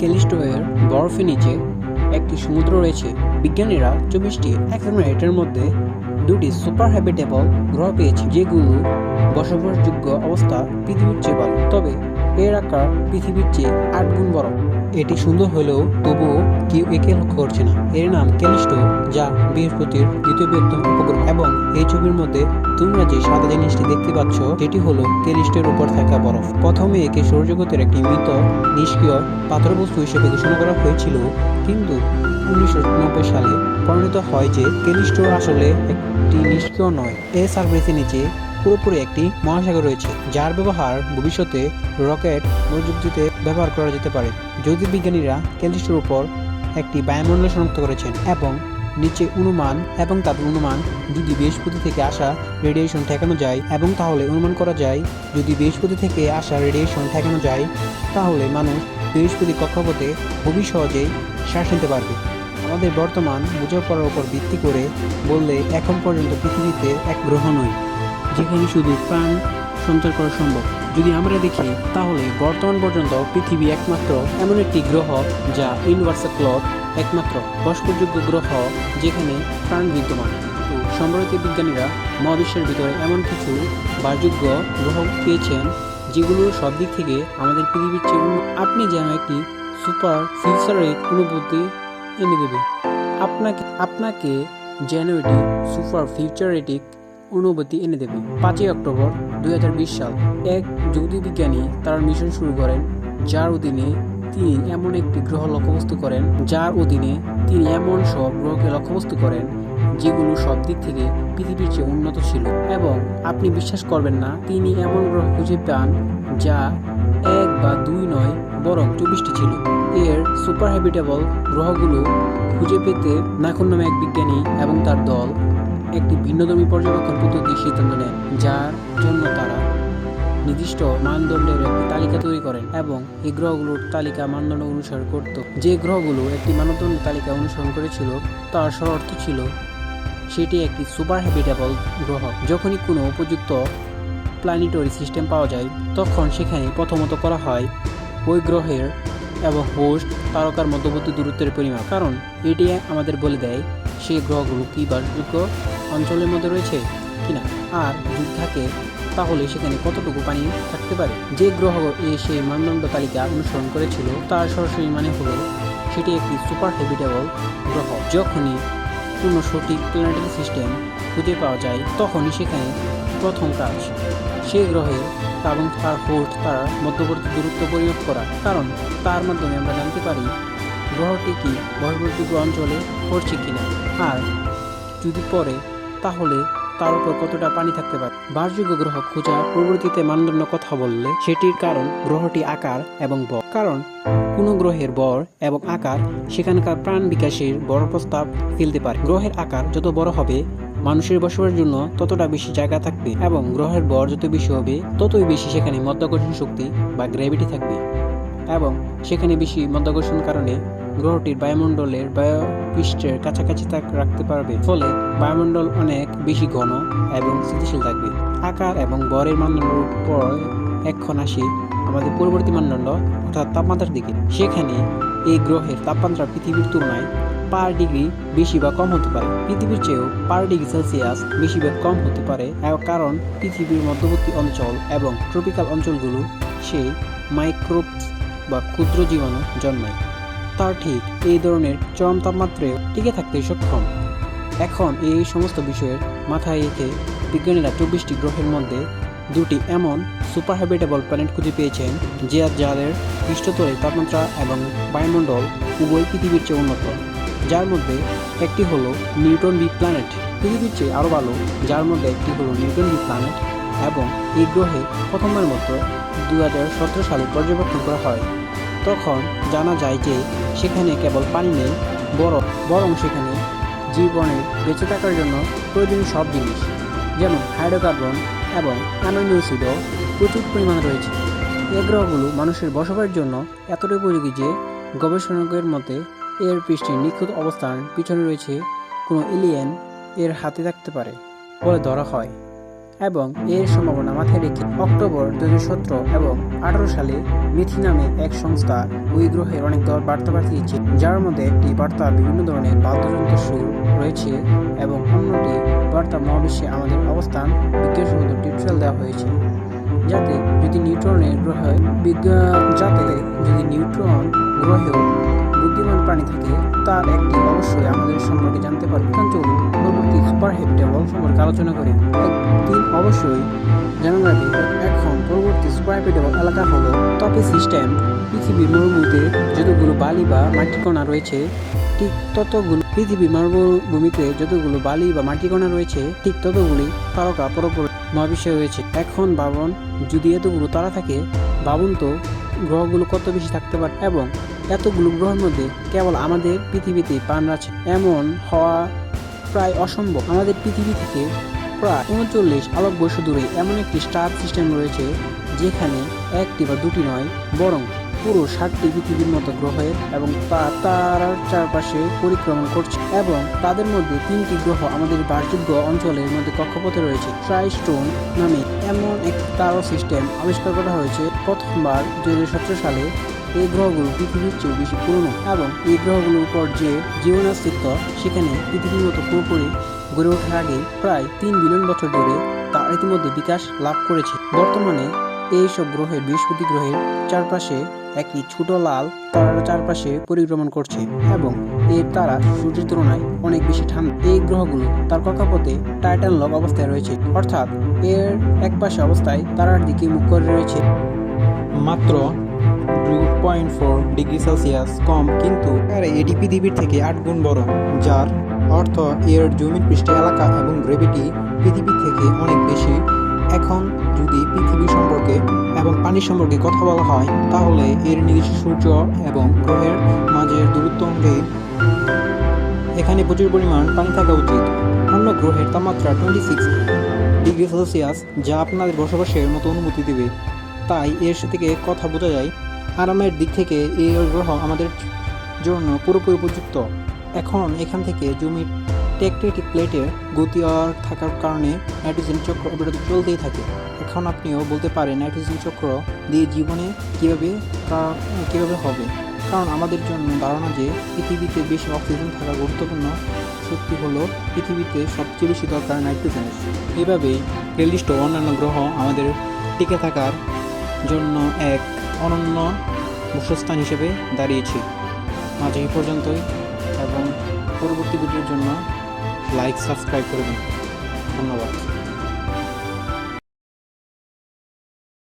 Callisto এর বরফের নিচে একটি সমুদ্র রয়েছে। বিজ্ঞানীরা চব্বিশটি এক্সপ্যারেন্টের মধ্যে দুটি সুপার হ্যাবিটেবল গ্রহ পেয়েছে, যেগুলো বসবাসযোগ্য অবস্থা পৃথিবীর চেয়ে ভালো। তবে এর আকার পৃথিবীর চেয়ে আট গুণ বড়। এটি সুন্দর হলেও তবুও কেউ একে লক্ষ্য করছে না। এর নাম ক্যালিস্টো, যা বৃহস্পতির দ্বিতীয় বৃহত্তম উপগ্রহ। এবং এই ছবির মধ্যে তোমরা যে সাদা জিনিসটি দেখতে পাচ্ছ এটি হলো ক্যালিস্টোর উপর থাকা বরফ। প্রথমে একে সৌরজগতের একটি মৃত, নিষ্ক্রিয় পাথর বস্তু হিসেবে ঘোষণা করা হয়েছিল, কিন্তু উনিশশো নব্বই সালে পরিণত হয় যে ক্যালিস্টো আসলে একটি নিষ্ক্রিয় নয়। এই সার্ভিসের নিচে পুরোপুরি একটি মহাসাগর রয়েছে, যার ব্যবহার ভবিষ্যতে রকেট প্রযুক্তিতে ব্যবহার করা যেতে পারে। জ্যোতির্বিজ্ঞানীরা ক্যালিস্টোর উপর একটি বায়ুমণ্ডল শনাক্ত করেছেন এবং নিচে অনুমান এবং তাদের অনুমান যদি বৃহস্পতি থেকে আসা রেডিয়েশন ঠেকানো যায় এবং তাহলে অনুমান করা যায়, যদি বৃহস্পতি থেকে আসা রেডিয়েশন ঠেকানো যায়, তাহলে মানুষ বৃহস্পতি কক্ষপথে খুবই সহজেই শ্বাস নিতে পারবে। আমাদের বর্তমান বোঝাপড়ার উপর ভিত্তি করে বললে এখন পর্যন্ত পৃথিবীতে এক গ্রহ নয়। যেখানে শুধু প্রাণ সঞ্চার করা সম্ভব। যদি আমরা দেখি, তাহলে বর্তমান পর্যন্ত পৃথিবী একমাত্র এমন একটি গ্রহ যা ইউনিভার্সাল ক্লক একমাত্র বস্পযোগ্য গ্রহ যেখানে প্রাণ বিদ্যমান। সম্প্রতি বিজ্ঞানীরা মহাবিশ্বের ভিতরে এমন কিছু বাসযোগ্য গ্রহ পেয়েছেন, যেগুলো সব দিক থেকে আমাদের পৃথিবীর চেয়ে আপনি যেন একটি সুপার ফিউচারের অনুভূতি এনে দেবে। আপনাকে আপনাকে যেন এটি সুপার ফিউচারেটিক অনুভূতি এনে দেবে। পাঁচই অক্টোবর দুই হাজার বিশ সাল এক জ্যোতির্বিজ্ঞানী তার মিশন শুরু করেন, যার অধীনে তিনি এমন একটি গ্রহ লক্ষ্যবস্তু করেন, যার অধীনে তিনি এমন সব গ্রহকে লক্ষ্যবস্তু করেন, যেগুলো সব দিক থেকে পৃথিবীর চেয়ে উন্নত ছিল। এবং আপনি বিশ্বাস করবেন না, তিনি এমন গ্রহ খুঁজে পান, যা এক বা দুই নয়, বরং চব্বিশটি ছিল। এর সুপার হ্যাবিটেবল গ্রহগুলো খুঁজে পেতে নাখন নামে এক বিজ্ঞানী এবং তার দল একটি ভিন্নধর্মী পর্যবেক্ষণ পদ্ধতির সিদ্ধান্ত নেন যার জন্য তারা নির্দিষ্ট মানদণ্ডের একটি তালিকা তৈরি করেন এবং এই গ্রহগুলোর তালিকা মানদণ্ড অনুসরণ করত। যে গ্রহগুলো একটি মানদণ্ড তালিকা অনুসরণ করেছিল, তার শর্ত ছিল, সেটি একটি সুপার হ্যাবিটেবল গ্রহ। যখনই কোনো উপযুক্ত প্ল্যানেটরি সিস্টেম পাওয়া যায়, তখন সেখানে প্রথমত করা হয় ওই গ্রহের এবং হোস্ট তারকার মধ্যবর্তী দূরত্বের পরিমাপ। কারণ এটি আমাদের বলে দেয়, সেই গ্রহগুলো কী বাসযোগ্য অঞ্চলের মধ্যে রয়েছে কিনা? আর যদি থাকে, তাহলে সেখানে কতটুকু পানি থাকতে পারে? যে গ্রহ সেই মানদণ্ড তালিকা অনুসরণ করেছিল, তার সরাসরি মানে হলো সেটি একটি সুপার হ্যাবিটেবল গ্রহ। যখনই কোনো সঠিক প্ল্যানেটারি সিস্টেম খুঁজে পাওয়া যায়, তখনই সেখানে প্রথম কাজ সেই গ্রহের এবং তার হোস্ট তার মধ্যবর্তী দূরত্ব পরিমাপ করা। কারণ তার মাধ্যমে আমরা জানতে পারি গ্রহটি কি বহির্ভূত অঞ্চলে পড়ছে কিনা। আর যদি পড়ে তাহলে তার উপর কতটা পানি থাকতে পারে? বাসযোগ্য গ্রহ খোঁজা পরবর্তীতে মানদণ্ড কথা বললে সেটির কারণ গ্রহটি আকার এবং বর। কারণ কোনো গ্রহের বর এবং আকার সেখানকার প্রাণ বিকাশের বড় প্রস্তাব ফেলতে পারে। গ্রহের আকার যত বড় হবে, মানুষের বসবাসের জন্য ততটা বেশি জায়গা থাকবে এবং গ্রহের বর যত বেশি হবে, ততই বেশি সেখানে মধ্যাকর্ষণ শক্তি বা গ্র্যাভিটি থাকবে। এবং সেখানে বেশি মধ্যাকর্ষণ কারণে গ্রহটির বায়ুমণ্ডলের বায়োপৃষ্ঠের কাছাকাছি থাক রাখতে পারবে। ফলে বায়ুমণ্ডল অনেক বেশি ঘন এবং স্থিতিশীল থাকবে। আকার এবং বরের মানদণ্ডের উপর এখন আসি আমাদের পরবর্তী মানদণ্ড অর্থাৎ তাপমাত্রার দিকে। সেখানে এই গ্রহের তাপমাত্রা পৃথিবীর তুলনায় পার ডিগ্রি বেশি বা কম হতে পারে। পৃথিবীর চেয়েও পার ডিগ্রি সেলসিয়াস বেশি বা কম হতে পারে কারণ পৃথিবীর মধ্যবর্তী অঞ্চল এবং ট্রপিক্যাল অঞ্চলগুলো সেই মাইক্রোবস বা ক্ষুদ্র জীবাণু জন্মায়। তার ঠিক এই ধরনের চরম তাপমাত্রায় টিকে থাকতে সক্ষম। এখন এই সমস্ত বিষয়ের মাথায় রেখে বিজ্ঞানীরা চব্বিশটি গ্রহের মধ্যে দুটি এমন সুপার হ্যাবিটেবল প্ল্যানেট খুঁজে পেয়েছেন, যে যাদের পৃষ্ঠতলের তাপমাত্রা এবং বায়ুমণ্ডল উভয় পৃথিবীর চেয়ে উন্নত। যার মধ্যে একটি হলো নিউটন বি প্ল্যানেট। পৃথিবীর চেয়ে আরও ভালো, যার মধ্যে একটি হলো নিউটন বি প্ল্যানেট এবং এই গ্রহে প্রথমবার মতো দু হাজার সতেরো সালে পর্যবেক্ষণ করা হয়। তখন জানা যায় যে সেখানে কেবল পানি নেই বরফ বরং সেখানে জীবনের বেঁচে থাকার জন্য প্রয়োজনীয় সব জিনিস, যেমন হাইড্রোকার্বন এবং অ্যামাইনো অ্যাসিডও প্রচুর পরিমাণে রয়েছে। এই গ্রহগুলো মানুষের বসবাসের জন্য এতটাই উপযোগী যে গবেষণকের মতে এর পৃষ্ঠের নিখুঁত অবস্থান পিছনে রয়েছে কোনো এলিয়েন এর হাতে থাকতে পারে বলে ধরা হয়। এবং এর সম্ভাবনা মাথায় রেখে অক্টোবর দু হাজার সতেরো এবং আঠারো সালে মিথি নামে এক সংস্থা ওই গ্রহের অনেক দল বার্তা পাঠিয়েছে, যার মধ্যে একটি বার্তা বিভিন্ন ধরনের বাদ্যযন্ত্র সুর রয়েছে এবং অন্যটি বার্তা মহাবিশ্বে আমাদের অবস্থান বিজ্ঞান সমুদ্র টিউটোরিয়াল দেওয়া হয়েছে, যাতে যদি নিউট্রনের গ্রহে যাতে যদি নিউট্রন গ্রহেও বুদ্ধিমান প্রাণী থাকে, তার একটি অবশ্যই আমাদের সম্পর্কে জানতে এখন চলুন, পরবর্তী সুপার হ্যাবিটেবল সম্পর্কে আলোচনা করি। একদিন অবশ্যই জানা যাবে, এখন পরবর্তী সুপার হ্যাবিটেবল এলাকা হলো টপি সিস্টেম। পৃথিবীর মরুভূমিতে যতগুলো বালি বা মাটিকণা রয়েছে, ঠিক ততগুলো পৃথিবীর মরুভূমিতে যতগুলো বালি বা মাটিকণা রয়েছে, ঠিক ততগুলি তারকা পরপর মহাবিশ্বে রয়েছে। এখন বাবন যদি এতগুলো তারা থাকে বাবন তো গ্রহগুলো কত বেশি থাকতে পারে এবং এতগুলো গ্রহের মধ্যে কেবল আমাদের পৃথিবীতে প্রাণ আছে। এমন হওয়া প্রায় অসম্ভব। আমাদের পৃথিবী থেকে প্রায় উনচল্লিশ আলোক বর্ষ দূরে এমন একটি স্টার সিস্টেম রয়েছে, যেখানে একটি বা দুটি নয়, বরং পুরো সাতটি পৃথিবীর মতো গ্রহের এবং তা- তারার চারপাশে পরিক্রমণ করছে এবং তাদের মধ্যে তিনটি গ্রহ আমাদের বাসযোগ্য অঞ্চলের মধ্যে কক্ষপথে রয়েছে। ট্রাইস্টোন নামে এমন একটি তারা সিস্টেম আবিষ্কার করা হয়েছে প্রথমবার দু হাজার সতেরো সালে। এই গ্রহগুলো পৃথিবীর চেয়ে বেশি পুরনো এবং এই গ্রহগুলোর উপর যে জীবন অস্তিত্ব সেখানে পৃথিবীর মতো পুরোপুরি গড়ে ওঠার আগে প্রায় তিন বিলিয়ন বছর ধরে তা ইতিমধ্যে বিকাশ লাভ করেছে। বর্তমানে এই সব গ্রহের বৃহস্পতি গ্রহের চারপাশে একটি ছোট লাল তারার চারপাশে পরিভ্রমণ করছে এবং এর তারা সূর্যের তুলনায় অনেক বেশি ঠান্ডা। এই গ্রহগুলো তার কক্ষপথে টাইটান লক অবস্থায় রয়েছে। অর্থাৎ এর একপাশে অবস্থায় তারার দিকে মুখ করে রয়েছে। মাত্র two point four degree Celsius কম, কিন্তু এটি পৃথিবীর থেকে আট গুণ বড়, যার অর্থ এর জমির পৃষ্ঠ এলাকা এবং গ্রেভিটি পৃথিবীর থেকে অনেক বেশি। এখন যদি পৃথিবী সম্পর্কে এবং পানি সম্পর্কে কথা বলা হয়, তাহলে এর নিজস্ব সূর্য এবং গ্রহের মাঝের দূরত্ব অনুযায়ী এখানে প্রচুর পরিমাণ পানি থাকা উচিত। অন্য গ্রহের তাপমাত্রা টোয়েন্টি সিক্স ডিগ্রি সেলসিয়াস, যা আপনাদের বসবাসের মতো অনুমতি দেবে। তাই এর থেকে কথা বোঝা যায়, আরামের দিক থেকে এই গ্রহ আমাদের জন্য পুরোপুরি উপযুক্ত। এখন এখান থেকে জমির টেকটেটিক প্লেটের গতি আর থাকার কারণে নাইট্রোজেন চক্র অবিরত চলতেই থাকে। এখন আপনিও বলতে পারেন নাইট্রোজেন চক্র দিয়ে জীবনে কীভাবে কীভাবে হবে। কারণ আমাদের জন্য ধারণা যে পৃথিবীতে বেশি অক্সিজেন থাকা গুরুত্বপূর্ণ সত্যি হলো পৃথিবীতে সবচেয়ে বেশি দরকার নাইট্রোজেন প্লেলিস্ট ও অন্যান্য গ্রহ আমাদের টিকে থাকার জন্য এক অনন্য বসস্থান হিসেবে দাঁড়িয়েছে। আজ এই পর্যন্তই এবং পরবর্তী ভিডিওর জন্য লাইক সাবস্ক্রাইব করে দিন। ধন্যবাদ।